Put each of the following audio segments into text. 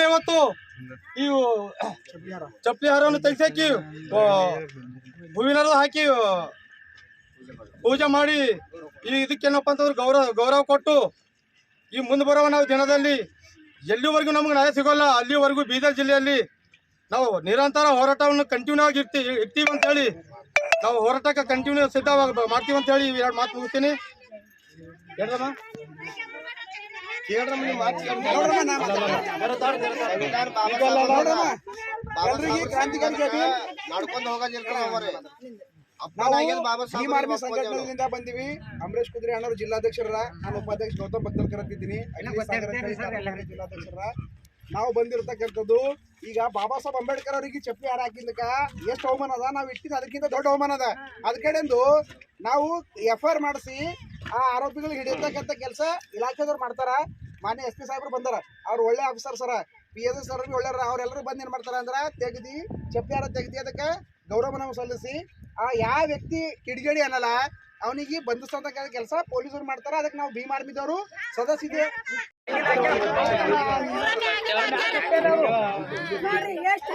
ಮುಂಜಾನೆ ಇವತ್ತು ಇವು ಚಪ್ಪಲಿ ಹಾರವನ್ನು ತೆಗೆಸಾಕಿ ಹೂವಿನ ಹಾಕಿ ಪೂಜೆ ಮಾಡಿ. ಈ ಇದಕ್ಕೇನಪ್ಪ ಅಂತಂದ್ರೆ ಗೌರವ ಗೌರವ ಕೊಟ್ಟು ಈ ಮುಂದೆ ಬರುವ ನಾವು ದಿನದಲ್ಲಿ ಎಲ್ಲಿವರೆಗೂ ನಮ್ಗೆ ನ್ಯಾಯ ಸಿಗೋಲ್ಲ, ಅಲ್ಲಿವರೆಗೂ ಬೀದರ್ ಜಿಲ್ಲೆಯಲ್ಲಿ ನಾವು ನಿರಂತರ ಹೋರಾಟವನ್ನು ಕಂಟಿನ್ಯೂ ಆಗಿ ಇರ್ತಿ, ಇರ್ತೀವಿ ಅಂತ ಹೇಳಿ, ನಾವು ಹೋರಾಟಕ್ಕೆ ಕಂಟಿನ್ಯೂ ಸಿದ್ಧವಾಗಿ, ಮಾಡ್ತೀವಿ ಅಂತ ಹೇಳಿ ಎರಡು ಮಾತು ಮುಗಿಸ್ತೀನಿ. ಮಾತು ನಡ್ಕೊಂಡು ಹೋಗೋದಿಲ್ಲ ಸಂಘಟನೆಯಿಂದ ಬಂದಿವಿ. ಅಂಬರೀಶ್ ಕುದುರೆ ಅಣ್ಣವ್ರು ಜಿಲ್ಲಾಧ್ಯಕ್ಷರ ನಾನು ಉಪಾಧ್ಯಕ್ಷ ಗೌತಮ್ ಕರ್ನಾಟಕ ಜಿಲ್ಲಾಧ್ಯಕ್ಷರ ನಾವು ಬಂದಿರತಕ್ಕಂಥದ್ದು, ಈಗ ಬಾಬಾ ಸಾಹೇಬ್ ಅಂಬೇಡ್ಕರ್ ಅವರಿಗೆ ಚಪ್ಪಲಿ ಹಾರ ಹಾಕಿದ್ದಕ್ಕ ಎಷ್ಟು ಅವಮಾನ ಅದ? ನಾವು ಇಟ್ಟಿದ್ದು ಅದಕ್ಕಿಂತ ದೊಡ್ಡ ಅವಮಾನ ಅದ. ಅದ ಕಡೆಂದು ನಾವು ಎಫ್ ಐ ಮಾಡಿಸಿ, ಆ ಆರೋಪಿಗಳು ಹಿಡಿಯತಕ್ಕಂಥ ಕೆಲಸ ಇಲಾಖೆದವ್ರು ಮಾಡ್ತಾರ. ಮಾನ್ಯ ಎಸ್ ಪಿ ಸಾಹೇಬ್ರು ಬಂದಾರ. ಅವ್ರು ಒಳ್ಳೆ officer sir. P S S sir ಒಳ್ಳೆ ಅವ್ರೆಲ್ಲರೂ ಬಂದು ಏನು ಮಾಡ್ತಾರೆ ಅಂದ್ರೆ ತೆಗ್ದು, ಚಪ್ಪಲಿ ಹಾರ ತೆಗ್ದು ಅದಕ್ಕೆ ಗೌರವ ನಾವು ಸಲ್ಲಿಸಿ, ಆ ಯಾವ ವ್ಯಕ್ತಿ ಕಿಡಿಗೇಡಿ ಅನ್ನಲ್ಲ, ಅವನಿಗೆ ಬಂಧಿಸ್ತಕ್ಕಂಥ ಕೆಲಸ ಪೊಲೀಸರು ಮಾಡ್ತಾರೆ. ಅದಕ್ಕೆ ನಾವು ಭೀಮಾರ್ಮಿದವರು ಸದಸ್ಯ ನೋಡ್ರಿ ಎಷ್ಟು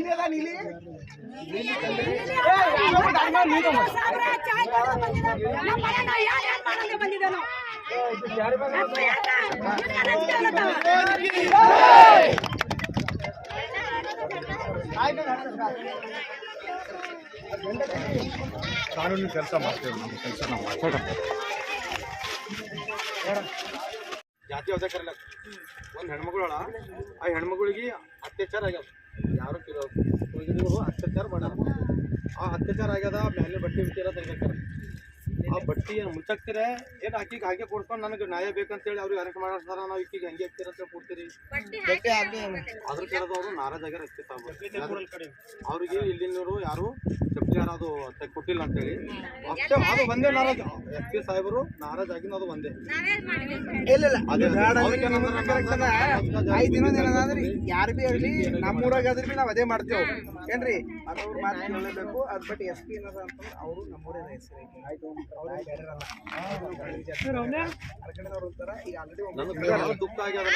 ಯಾವ ನೀರ ಕಾನೂನು ಕೆಲಸ ಮಾಡ್ತೇವೆ ನಮ್ಮ ಕೆಲಸ ನಾವು ಮಾಡ್ತೇವೆ ಜಾತಿ ಯಾವುದೇ ಕರಲ್ಲ ಒಂದು ಹೆಣ್ಮಗಳಳ, ಆ ಹೆಣ್ಮಗಳಿಗೆ ಅತ್ಯಾಚಾರ ಆಗ್ಯಾವ. ಯಾರು ಅತ್ಯಾಚಾರ ಮಾಡ್ಯಾರ ಆ ಅತ್ಯಾಚಾರ ಆಗ್ಯದ, ಮ್ಯಾಲೆ ಬಟ್ಟೆ ಬಿಟ್ಟಿರೋ ತೆಗ್ದಾರ ಆ ಬಟ್ಟಿ ಮುಚ್ಚಾಕ್ತಿರ ಏನು ಆಕಿಗೆ ಹಾಗೆ ಕೊಡ್ಕೊಂಡು ನನಗೆ ನ್ಯಾಯ ಬೇಕಂತೇಳಿ ಅವ್ರಿಗೆ ಅರೆಸ್ಟ್ ಮಾಡ್ತಾರ ನಾವು ಈಕಿಗೆ ಹಂಗೆ ಹಾಕ್ತೀರ ಅಂತ ಕೊಡ್ತೀರಿ. ಅದ್ರ ಕೇಳೋದು ಅವರು. ನಾರಾಜ್ ಆಗ್ಯಾರ ಅಷ್ಟೇ ತಾವು ಅವ್ರಿಗೆ ಇಲ್ಲಿನವರು ಯಾರು ಚಪ್ಲಿ ಅದು ತೆಗ್ ಕೊಟ್ಟಿಲ್ಲ ಅಂತೇಳಿ. ಅಷ್ಟೇ ಅದು ಒಂದೇ ನಾರಾಜ್. ಎಸ್ ಪಿ ಸಾಹೇಬರು ನಾರಾಜ್ ಆಗಿನ ಅದು ಒಂದೇ. ಅದೇ ಅದ. ಯಾರು ಬಿ ಆಗಲಿ ನಮ್ಮೂರಾಗ ಆದ್ರೆ ಬಿ ನಾವು ಅದೇ ಮಾಡ್ತೇವೆ. ಏನ್ರಿ? ಅದ್ರ ಮಾತು ಹೇಳಬೇಕು ಅದ್ ಬಟ್ ಎಸ್ ಪಿ ಏನದ ಅಂತಂದ್ರೆ ಅವರು ನಮ್ಮೂರೇ ಹೆಸರು ಆಯ್ತು ಅವ್ರು ಬೇರೆ ಇರಲ್ಲ ಅರ್ಕಡೆದವ್ರು ಅಂತಾರ ಈಗ ಆಲ್ರೆಡಿ ನನಗೆ ಬಹಳ ದುಃಖ ಆಗ್ಯದ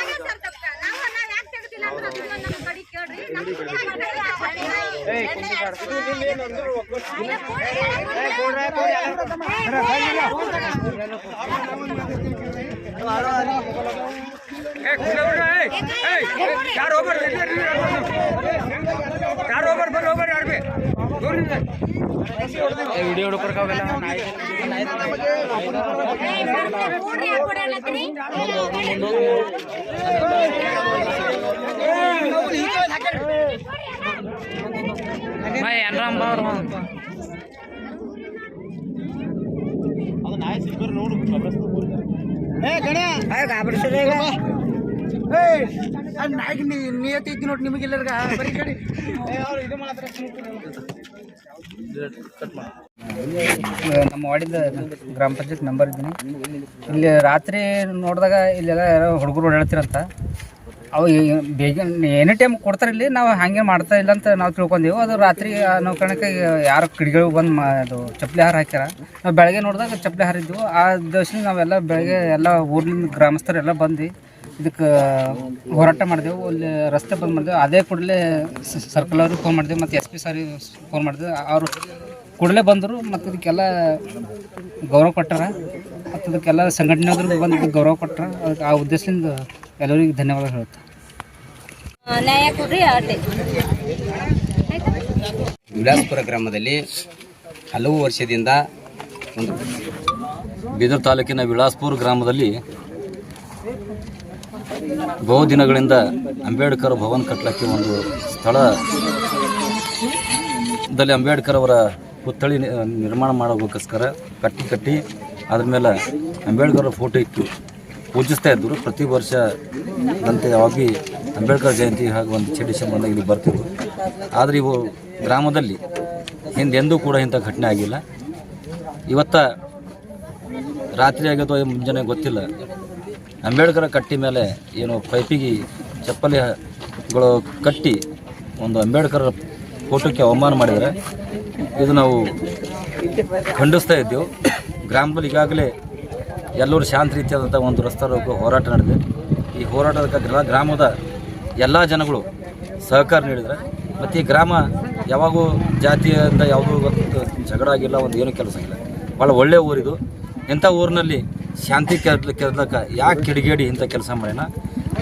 ನನಗೆ ವಿಡಿಯೋ ಹುಡುಕರ್ ಅದು ನಾಯಿ ನಾಯ್ಕ ನಿಯತಿ ಇದ್ದು ನೋಡಿ ನಿಮಗೆಲ್ಲರಿಗ. ಬರೀ ಕಡೆ ಇದು ಮಾತ್ರ ನಮ್ಮ ವಾರ್ಡಿಂದ ಗ್ರಾಮ ಪಂಚಾಯತ್ ಮೆಂಬರ್ ಇದ್ದೀನಿ. ಇಲ್ಲಿ ರಾತ್ರಿ ನೋಡಿದಾಗ ಇಲ್ಲೆಲ್ಲ ಯಾರೋ ಹುಡುಗರು ಓಡಾಡ್ತಿರಂತ. ಅವು ಬೇಗ ಎನಿ ಟೈಮ್ ಕೊಡ್ತಾರೆ ಇಲ್ಲಿ, ನಾವು ಹಾಗೆ ಮಾಡ್ತಾ ಇಲ್ಲ ಅಂತ ನಾವು ತಿಳ್ಕೊಂಡೆವು. ಅದು ರಾತ್ರಿ ನಾವು ಕಣಕ್ಕೆ ಯಾರು ಕಿಡಿಗಳು ಬಂದು ಮಾ ಅದು ಚಪ್ಪಲಿ ಹಾರ ಹಾಕ್ಯಾರ. ನಾವು ಬೆಳಗ್ಗೆ ನೋಡಿದಾಗ ಚಪ್ಪಲಿ ಹಾರಿದ್ವು ಆ ದಿವಸ ನಾವೆಲ್ಲ ಬೆಳಗ್ಗೆ ಎಲ್ಲ ಊರಿನ ಗ್ರಾಮಸ್ಥರೆಲ್ಲ ಬಂದು ಇದಕ್ಕೆ ಹೋರಾಟ ಮಾಡಿದೆವು ಅಲ್ಲಿ ರಸ್ತೆ ಬಂದ್ ಮಾಡಿದೆವು. ಅದೇ ಕೂಡಲೇ ಸರ್ಕಲ್ ಅವ್ರಿಗೆ ಫೋನ್ ಮಾಡಿದೆವು ಮತ್ತು ಎಸ್ ಪಿ ಸಾರಿಗೆ ಫೋನ್ ಮಾಡಿದೆವು. ಅವರು ಕೂಡಲೇ ಬಂದರು ಮತ್ತು ಇದಕ್ಕೆಲ್ಲ ಗೌರವ ಕೊಟ್ಟಾರ. ಮತ್ತು ಅದಕ್ಕೆಲ್ಲ ಸಂಘಟನೆಯವರು ಬಂದು ಗೌರವ ಕೊಟ್ಟಾರ. ಅದಕ್ಕೆ ಆ ಉದ್ದೇಶದಿಂದ ಎಲ್ಲರಿಗೂ ಧನ್ಯವಾದ ಹೇಳುತ್ತೆ. ನ್ಯಾಯ ಕೊಡ್ರಿ ಅಷ್ಟೇ ವಿಲಾಸ್ಪುರ ಗ್ರಾಮದಲ್ಲಿ ಹಲವು ವರ್ಷದಿಂದ ಒಂದು ಬೀದರ್ ತಾಲೂಕಿನ ವಿಳಾಸ್ಪುರ ಗ್ರಾಮದಲ್ಲಿ ಬಹುದಿನಗಳಿಂದ ಅಂಬೇಡ್ಕರ್ ಭವನ್ ಕಟ್ಟಲಕ್ಕೆ ಒಂದು ಸ್ಥಳದಲ್ಲಿ ಅಂಬೇಡ್ಕರ್ ಅವರ ಪುತ್ಥಳಿ ನಿರ್ಮಾಣ ಮಾಡೋದಕ್ಕೋಸ್ಕರ ಕಟ್ಟಿ ಕಟ್ಟಿ ಅದ್ರ ಮೇಲೆ ಅಂಬೇಡ್ಕರ್ ಫೋಟೋ ಇಟ್ಟು ಪೂಜಿಸ್ತಾ ಇದ್ದರು. ಪ್ರತಿ ವರ್ಷ ಅಂತೆ ಯಾವಾಗ ಅಂಬೇಡ್ಕರ್ ಜಯಂತಿ ಹಾಗೂ ಒಂದು ಚಿ ಸಂಬಂಧ ಇಲ್ಲಿ ಬರ್ತಿದ್ರು ಆದರೆ ಇವು ಗ್ರಾಮದಲ್ಲಿ ಹಿಂದೆಂದೂ ಕೂಡ ಇಂಥ ಘಟನೆ ಆಗಿಲ್ಲ. ಇವತ್ತ ರಾತ್ರಿ ಆಗೋದು ಮುಂಜಾನೆ ಗೊತ್ತಿಲ್ಲ. ಅಂಬೇಡ್ಕರ್ ಕಟ್ಟಿ ಮೇಲೆ ಏನು ಪೈಪಿಗೆ ಚಪ್ಪಲಿಗಳು ಕಟ್ಟಿ ಒಂದು ಅಂಬೇಡ್ಕರ್ ಫೋಟೋಕ್ಕೆ ಅವಮಾನ ಮಾಡಿದರೆ ಇದು ನಾವು ಖಂಡಿಸ್ತಾ ಇದ್ದೆವು. ಗ್ರಾಮದಲ್ಲಿ ಈಗಾಗಲೇ ಎಲ್ಲರೂ ಶಾಂತ ರೀತಿಯಾದಂಥ ಒಂದು ರಸ್ತೆ ಹೋರಾಟ ನಡೆದಿದೆ. ಈ ಹೋರಾಟದ ಗ್ರಾ- ಗ್ರಾಮದ ಎಲ್ಲ ಜನಗಳು ಸಹಕಾರ ನೀಡಿದರೆ ಮತ್ತು ಈ ಗ್ರಾಮ ಯಾವಾಗೂ ಜಾತಿಯಿಂದ ಯಾವುದೂ ಜಗಳ ಆಗಿಲ್ಲ, ಒಂದು ಏನೂ ಕೆಲಸ ಇಲ್ಲ. ಭಾಳ ಒಳ್ಳೆಯ ಊರಿದು. ಇಂಥ ಊರಿನಲ್ಲಿ ಶಾಂತಿ ಕೆದ್ಲ ಕೆದ್ಲಕ್ಕ ಯಾಕೆ ಕಿಡಿಗೇಡಿ ಇಂಥ ಕೆಲಸ ಮಾಡ್ಯಾನ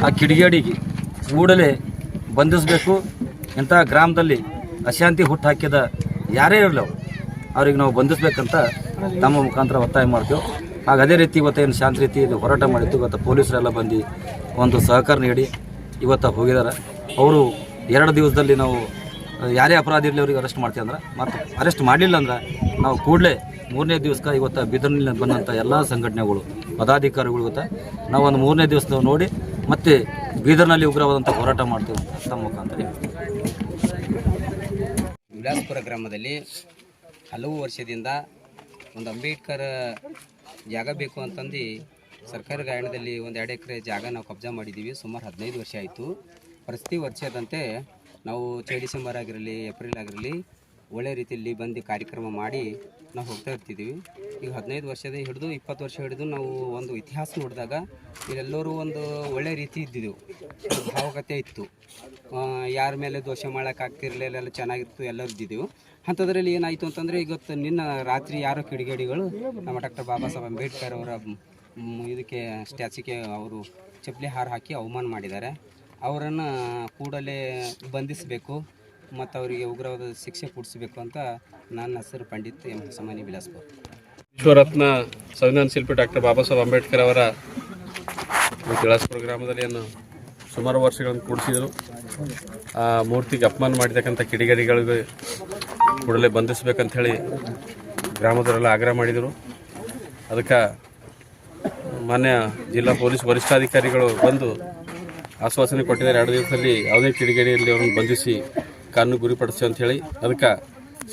ಆ ಕಿಡಿಗೇಡಿಗೆ ಕೂಡಲೇ ಬಂಧಿಸಬೇಕು. ಇಂಥ ಗ್ರಾಮದಲ್ಲಿ ಅಶಾಂತಿ ಹುಟ್ಟು ಹಾಕಿದ ಯಾರೇ ಇರಲಿ ಅವ್ರು. ಅವ್ರಿಗೆ ನಾವು ಬಂಧಿಸ್ಬೇಕಂತ ತಮ್ಮ ಮುಖಾಂತರ ಒತ್ತಾಯ ಮಾಡ್ತೇವೆ. ಹಾಗೆ ಅದೇ ರೀತಿ ಇವತ್ತೇನು ಶಾಂತ ರೀತಿಯಲ್ಲಿ ಹೋರಾಟ ಮಾಡಿತ್ತು ಇವತ್ತು ಪೊಲೀಸರೆಲ್ಲ ಬಂದು ಒಂದು ಸಹಕಾರ ನೀಡಿ ಇವತ್ತು ಹೋಗಿದ್ದಾರೆ ಅವರು ಎರಡು ದಿವಸದಲ್ಲಿ ನಾವು ಯಾರೇ ಅಪರಾಧಿ ಇರಲಿ ಅವ್ರಿಗೆ ಅರೆಸ್ಟ್ ಮಾಡ್ತೀವಿ ಅಂದ್ರೆ, ಮತ್ತು ಅರೆಸ್ಟ್ ಮಾಡಲಿಲ್ಲ ಅಂದ್ರೆ ನಾವು ಕೂಡಲೇ ಮೂರನೇ ದಿವಸಕ್ಕೆ ಇವತ್ತು ಬೀದರ್ನಲ್ಲಿ ಬಂದಂಥ ಎಲ್ಲ ಸಂಘಟನೆಗಳು, ಪದಾಧಿಕಾರಿಗಳು ಇವತ್ತು ನಾವು ಒಂದು ಮೂರನೇ ದಿವಸ ನೋಡಿ ಮತ್ತೆ ಬೀದರ್ನಲ್ಲಿ ಉಗ್ರವಾದಂಥ ಹೋರಾಟ ಮಾಡ್ತೀವಿ ತಮ್ಮ ಮುಖಾಂತರ ವಿಲಾಸ್ಪುರ ಗ್ರಾಮದಲ್ಲಿ ಹಲವು ವರ್ಷದಿಂದ ಒಂದು ಅಂಬೇಡ್ಕರ್ ಜಾಗ ಬೇಕು ಅಂತಂದು ಸರ್ಕಾರಿ ಗಾಯಣದಲ್ಲಿ ಒಂದು ಎರಡು ಎಕರೆ ಜಾಗ ನಾವು ಕಬ್ಜಾ ಮಾಡಿದ್ದೀವಿ. ಸುಮಾರು ಹದಿನೈದು ವರ್ಷ ಆಯಿತು. ಪ್ರತಿ ವರ್ಷದಂತೆ ನಾವು ಚೈ ಡಿಸೆಂಬರ್ ಆಗಿರಲಿ, ಏಪ್ರಿಲ್ ಆಗಿರಲಿ ಒಳ್ಳೆ ರೀತಿಯಲ್ಲಿ ಬಂದು ಕಾರ್ಯಕ್ರಮ ಮಾಡಿ ನಾವು ಹೋಗ್ತಾ ಇರ್ತಿದ್ದೀವಿ. ಈಗ ಹದಿನೈದು ವರ್ಷದ ಹಿಡಿದು, ಇಪ್ಪತ್ತು ವರ್ಷ ಹಿಡಿದು ನಾವು ಒಂದು ಇತಿಹಾಸ ನೋಡಿದಾಗ ಇಲ್ಲೆಲ್ಲರೂ ಒಂದು ಒಳ್ಳೆ ರೀತಿ ಇದ್ದಿದ್ದೆವು. ಭಾವಕತೆ ಇತ್ತು. ಯಾರ ಮೇಲೆ ದೋಷ ಮಾಡೋಕ್ಕಾಗ್ತಿರ್ಲಿಲ್ಲ ಎಲ್ಲ ಚೆನ್ನಾಗಿತ್ತು, ಎಲ್ಲರೂ ಇದ್ದಿದ್ದೆವು. ಅಂಥದ್ರಲ್ಲಿ ಏನಾಯಿತು ಅಂತಂದರೆ ಇವತ್ತು ನಿನ್ನ ರಾತ್ರಿ ಯಾರೋ ಕಿಡಿಗೇಡಿಗಳು, ನಮ್ಮ ಡಾಕ್ಟರ್ ಬಾಬಾ ಸಾಹೇಬ್ ಅಂಬೇಡ್ಕರ್ ಅವರ ಇದಕ್ಕೆ, ಸ್ಟ್ಯಾಚ್ಯೂಗೆ ಅವರು ಚಪ್ಪಲಿ ಹಾರ ಹಾಕಿ ಅವಮಾನ ಮಾಡಿದ್ದಾರೆ. ಅವರನ್ನು ಕೂಡಲೇ ಬಂಧಿಸಬೇಕು. ಮತ್ತು ಅವರಿಗೆ ಉಗ್ರವಾದ ಶಿಕ್ಷೆ ಕೊಡಿಸಬೇಕು ಅಂತ ನನ್ನ ಹೆಸರು ಪಂಡಿತ್ ಎಂ ಸಮಾನಿ ಬಿಲಾಸ್ಪುರ್. ವಿಶ್ವರತ್ನ ಸಂವಿಧಾನ ಶಿಲ್ಪಿ ಡಾಕ್ಟರ್ ಬಾಬಾ ಸಾಹೇಬ್ ಅಂಬೇಡ್ಕರ್ ಅವರ ಈ ವಿಳಾಸಪುರ ಗ್ರಾಮದಲ್ಲಿ ಏನು ಸುಮಾರು ವರ್ಷಗಳನ್ನು ಕೂಡಿಸಿದರು. ಆ ಮೂರ್ತಿಗೆ ಅಪಮಾನ ಮಾಡಿದಕ್ಕಂಥ ಕಿಡಿಗೇಡಿಗಳಿಗೆ ಕೂಡಲೇ ಬಂಧಿಸಬೇಕಂಥೇಳಿ ಗ್ರಾಮದವರೆಲ್ಲ ಆಗ್ರಹ ಮಾಡಿದರು. ಅದಕ್ಕೆ ಮಾನ್ಯ ಜಿಲ್ಲಾ ಪೊಲೀಸ್ ವರಿಷ್ಠಾಧಿಕಾರಿಗಳು ಬಂದು ಆಶ್ವಾಸನೆ ಕೊಟ್ಟಿದ್ದಾರೆ. ಎರಡು ದಿವಸದಲ್ಲಿ ಯಾವುದೇ ಕಿಡಿಗೇಡಿಯಲ್ಲಿ ಅವರನ್ನು ಬಂಧಿಸಿ ಕಾನೂನು ಗುರಿಪಡಿಸಿ ಅಂತ ಹೇಳಿ ಅದಕ್ಕೆ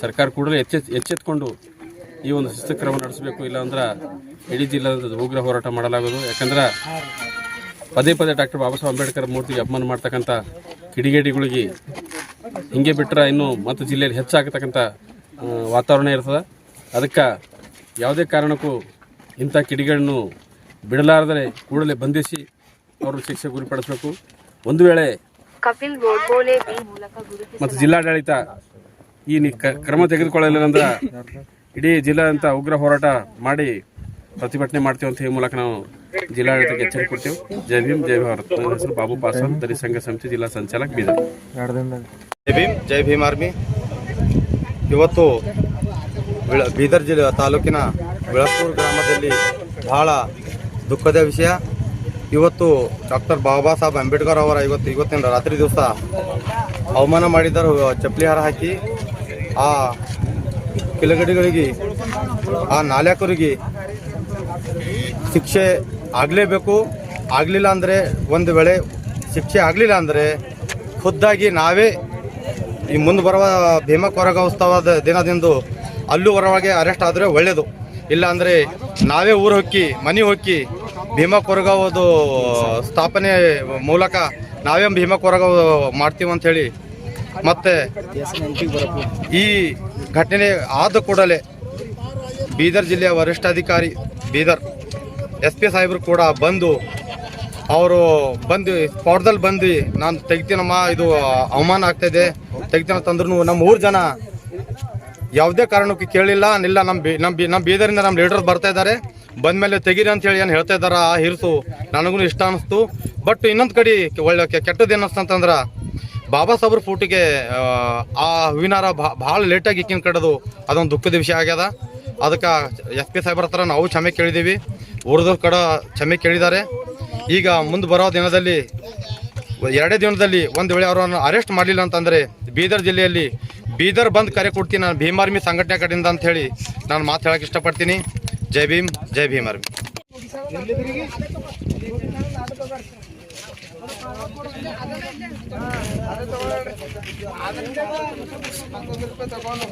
ಸರ್ಕಾರ ಕೂಡಲೇ ಎಚ್ಚೆತ್ ಎಚ್ಚೆತ್ಕೊಂಡು ಈ ಒಂದು ಶಿಸ್ತು ಕ್ರಮ ನಡೆಸಬೇಕು, ಇಲ್ಲಾಂದ್ರೆ ಇಡೀ ಜಿಲ್ಲಾದ ಉಗ್ರ ಹೋರಾಟ ಮಾಡಲಾಗೋದು. ಯಾಕಂದ್ರೆ ಪದೇ ಪದೇ ಡಾಕ್ಟರ್ ಬಾಬಾ ಸಾಹೇಬ್ ಅಂಬೇಡ್ಕರ್ ಮೂರ್ತಿಗೆ ಅಪಮಾನ ಮಾಡ್ತಕ್ಕಂಥ ಕಿಡಿಗೇಡಿಗಳಿಗೆ ಹಿಂಗೆ ಬಿಟ್ಟರೆ ಇನ್ನು ಮತ್ತು ಜಿಲ್ಲೆಯಲ್ಲಿ ಹೆಚ್ಚಾಗತಕ್ಕಂಥ ವಾತಾವರಣ ಇರ್ತದೆ. ಅದಕ್ಕೆ ಯಾವುದೇ ಕಾರಣಕ್ಕೂ ಇಂಥ ಕಿಡಿಗಳನ್ನು ಬಿಡಲಾರದರೆ ಕೂಡಲೇ ಬಂಧಿಸಿ ಅವರು ಶಿಕ್ಷೆ ಗುರಿಪಡಿಸಬೇಕು. ಒಂದು ವೇಳೆ ಕಪಿಲ್ ಗೋಡ್ಬೋಲೆ ಬಿ ಮೂಲಕ ಗುರುತಿಸಿ ಮತ್ತು ಜಿಲ್ಲಾಡಳಿತ ಈ ನಿ- ಕ- ಕ್ರಮ ತೆಗೆದುಕೊಳ್ಳಲಿಲ್ಲ ಅಂದ್ರೆ ಇಡೀ ಜಿಲ್ಲಾದಂತ ಉಗ್ರ ಹೋರಾಟ ಮಾಡಿ ಪ್ರತಿಭಟನೆ ಮಾಡ್ತೀವಿ ಅಂತ ಈ ಮೂಲಕ ನಾವು ಜಿಲ್ಲಾಡಳಿತಕ್ಕೆ ಎಚ್ಚರಿಕೆ ಕೊಡ್ತೀವಿ. ಜೈ ಭೀಮ್ ಜೈ ಭಾರತ್. ನನ್ನ ಹೆಸರು ಬಾಬು ಪಾಸ್ವಾನ್ ದಲಿತ ಸಂಘ ಸಂಸ್ಥೆ ಜಿಲ್ಲಾ ಸಂಚಾಲಕ ಬೀದರ್. ಜೈ ಭೀಮ್ ಜೈ ಭೀಮ್ ಆರ್ಮಿ. ಇವತ್ತು ವಿಳ- ಬೀದರ್ ಜಿಲ್ಲೆ ತಾಲೂಕಿನ ವಿಳಾಪುರ ಗ್ರಾಮದಲ್ಲಿ ಬಹಳ ದುಃಖದ ವಿಷಯ. ಇವತ್ತು ಡಾಕ್ಟರ್ ಬಾಬಾ ಸಾಹೇಬ್ ಅಂಬೇಡ್ಕರ್ ಅವರ ಇವತ್ತು ಇವತ್ತಿನ ರಾತ್ರಿ ದಿವಸ ಅವಮಾನ ಮಾಡಿದರು ಚಪ್ಪಲಿ ಹಾರ ಹಾಕಿ, ಆ ಕಿಲಗಡಿಗಳಿಗೆ, ಆ ನಾಲ್ಕರಿಗೆ ಶಿಕ್ಷೆ ಆಗಲೇಬೇಕು. ಆಗಲಿಲ್ಲ ಅಂದರೆ ಒಂದು ವೇಳೆ ಶಿಕ್ಷೆ ಆಗಲಿಲ್ಲ ಅಂದರೆ ಖುದ್ದಾಗಿ ನಾವೇ ಈ ಮುಂದೆ ಬರುವ ಭೀಮಾ ಕೊರಗ ಉತ್ಸವದ ದಿನದಂದು ಅಲ್ಲೂ ಹೊರಗೆ ಅರೆಸ್ಟ್ ಆದರೆ ಒಳ್ಳೆಯದು ಇಲ್ಲ ಅಂದರೆ ನಾವೇ ಊರು ಹೊಕ್ಕಿ, ಮನೆ ಹೊಕ್ಕಿ ಭೀಮಾ ಸ್ಥಾಪನೆ ಮೂಲಕ ನಾವೇ ಭೀಮಾ ಮಾಡ್ತೀವಿ ಅಂತ ಹೇಳಿ. ಮತ್ತೆ ಈ ಘಟನೆ ಆದ ಕೂಡಲೇ ಬೀದರ್ ಜಿಲ್ಲೆಯ ವರಿಷ್ಠಾಧಿಕಾರಿ ಬೀದರ್ ಎಸ್ ಪಿ ಸಾಹೇಬರು ಕೂಡ ಬಂದು ಅವರು ಬಂದು ಸ್ಪಾಟ್ದಲ್ಲಿ ಬಂದು ನಾನು ತೆಗಿತೀನಮ್ಮ, ಇದು ಅವಮಾನ ಆಗ್ತಾಯಿದೆ ತೆಗಿತೀನ ತಂದ್ರು ನಮ್ಮ ಊರು ಜನ ಯಾವುದೇ ಕಾರಣಕ್ಕೂ ಕೇಳಿಲ್ಲ ಇಲ್ಲ ನಮ್ಮ ಬಿ ನಮ್ಮ ಬಿ ನಮ್ಮ ಬೀದರಿಂದ ನಮ್ಮ ಲೀಡರ್ ಬರ್ತಾ ಇದ್ದಾರೆ. ಬಂದಮೇಲೆ ತೆಗೀರಿ ಅಂತ ಹೇಳಿ ಏನು ಹೇಳ್ತಾ ಇದ್ದಾರೆ ಆ ಹಿರಿಸು ನನಗೂ ಇಷ್ಟ ಅನಿಸ್ತು. ಬಟ್ ಇನ್ನೊಂದು ಕಡೆ ಒಳ್ಳೆ ಕೆಟ್ಟದ್ದು ಏನಸ್ತಂತಂದ್ರೆ ಬಾಬಾ ಸಾಬ್ರ ಫೋಟಿಗೆ ಆ, ಆ ಹೂವಿನಾರ ಭಾಳ ಲೇಟಾಗಿ ಇಕ್ಕಿನ ಕಡದು ಅದೊಂದು ದುಃಖದ ವಿಷಯ ಆಗ್ಯದ. ಅದಕ್ಕೆ ಎಸ್ ಪಿ ಸಾಹೇಬ್ರ ಹತ್ರ ನಾವು ಕ್ಷಮೆ ಕೇಳಿದ್ದೀವಿ ಊರದವ್ರ ಕಡೆ ಕ್ಷಮೆ ಕೇಳಿದ್ದಾರೆ. ಈಗ ಮುಂದೆ ಬರೋ ದಿನದಲ್ಲಿ ಎರಡೇ ದಿನದಲ್ಲಿ ಒಂದು ವೇಳೆ ಅವರನ್ನು ಅರೆಸ್ಟ್ ಮಾಡಲಿಲ್ಲ ಅಂತಂದರೆ ಬೀದರ್ ಜಿಲ್ಲೆಯಲ್ಲಿ ಬೀದರ್ ಬಂದ್ ಕರೆ ಕೊಡ್ತೀನಿ ನಾನು ಭೀಮಾರ್ಮಿ ಸಂಘಟನೆ ಕಡೆಯಿಂದ ಅಂತ ಹೇಳಿ ನಾನು ಮಾತು ಹೇಳಕ್ಕೆ ಇಷ್ಟಪಡ್ತೀನಿ. ಜೈ ಭೀಮ್ ಜೈ ಭೀಮ್ ಆರ್ಮಿ ರೂಪಾಯಿ ತಗೊಂಡು